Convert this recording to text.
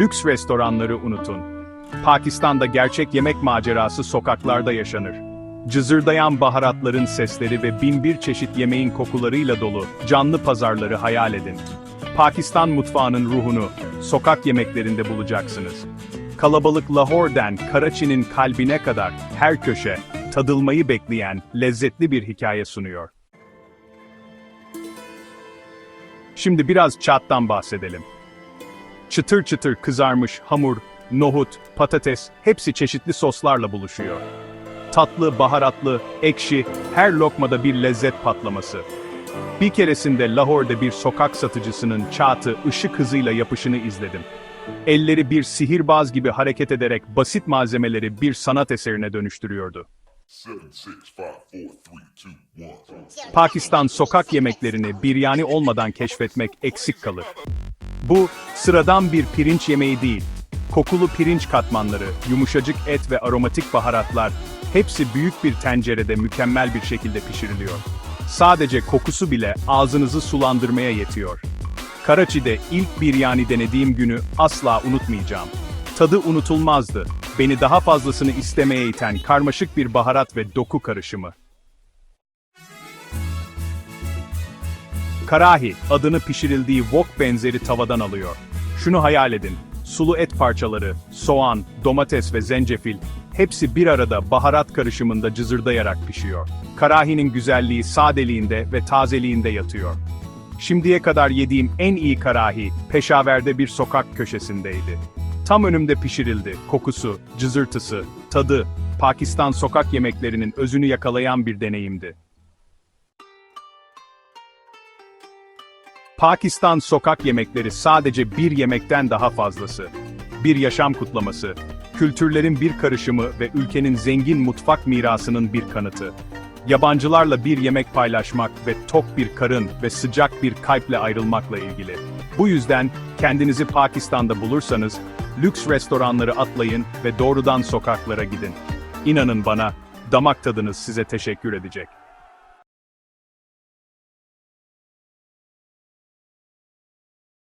Lüks restoranları unutun. Pakistan'da gerçek yemek macerası sokaklarda yaşanır. Cızırdayan baharatların sesleri ve binbir çeşit yemeğin kokularıyla dolu canlı pazarları hayal edin. Pakistan mutfağının ruhunu sokak yemeklerinde bulacaksınız. Kalabalık Lahore'den Karachi'nin kalbine kadar her köşe tadılmayı bekleyen lezzetli bir hikaye sunuyor. Şimdi biraz çattan bahsedelim. Çıtır çıtır kızarmış hamur, nohut, patates hepsi çeşitli soslarla buluşuyor. Tatlı, baharatlı, ekşi, her lokmada bir lezzet patlaması. Bir keresinde Lahore'de bir sokak satıcısının çatı ışık hızıyla yapışını izledim. Elleri bir sihirbaz gibi hareket ederek basit malzemeleri bir sanat eserine dönüştürüyordu. Pakistan sokak yemeklerini biryani olmadan keşfetmek eksik kalır. Bu, sıradan bir pirinç yemeği değil. Kokulu pirinç katmanları, yumuşacık et ve aromatik baharatlar, hepsi büyük bir tencerede mükemmel bir şekilde pişiriliyor. Sadece kokusu bile ağzınızı sulandırmaya yetiyor. Karachi'de ilk biryani denediğim günü asla unutmayacağım. Tadı unutulmazdı. Beni daha fazlasını istemeye iten karmaşık bir baharat ve doku karışımı. Karahi, adını pişirildiği wok benzeri tavadan alıyor. Şunu hayal edin, sulu et parçaları, soğan, domates ve zencefil, hepsi bir arada baharat karışımında cızırdayarak pişiyor. Karahinin güzelliği sadeliğinde ve tazeliğinde yatıyor. Şimdiye kadar yediğim en iyi karahi, Peşaver'de bir sokak köşesindeydi. Tam önümde pişirildi, kokusu, cızırtısı, tadı, Pakistan sokak yemeklerinin özünü yakalayan bir deneyimdi. Pakistan sokak yemekleri sadece bir yemekten daha fazlası. Bir yaşam kutlaması, kültürlerin bir karışımı ve ülkenin zengin mutfak mirasının bir kanıtı. Yabancılarla bir yemek paylaşmak ve tok bir karın ve sıcak bir kalple ayrılmakla ilgili. Bu yüzden kendinizi Pakistan'da bulursanız, lüks restoranları atlayın ve doğrudan sokaklara gidin. İnanın bana, damak tadınız size teşekkür edecek.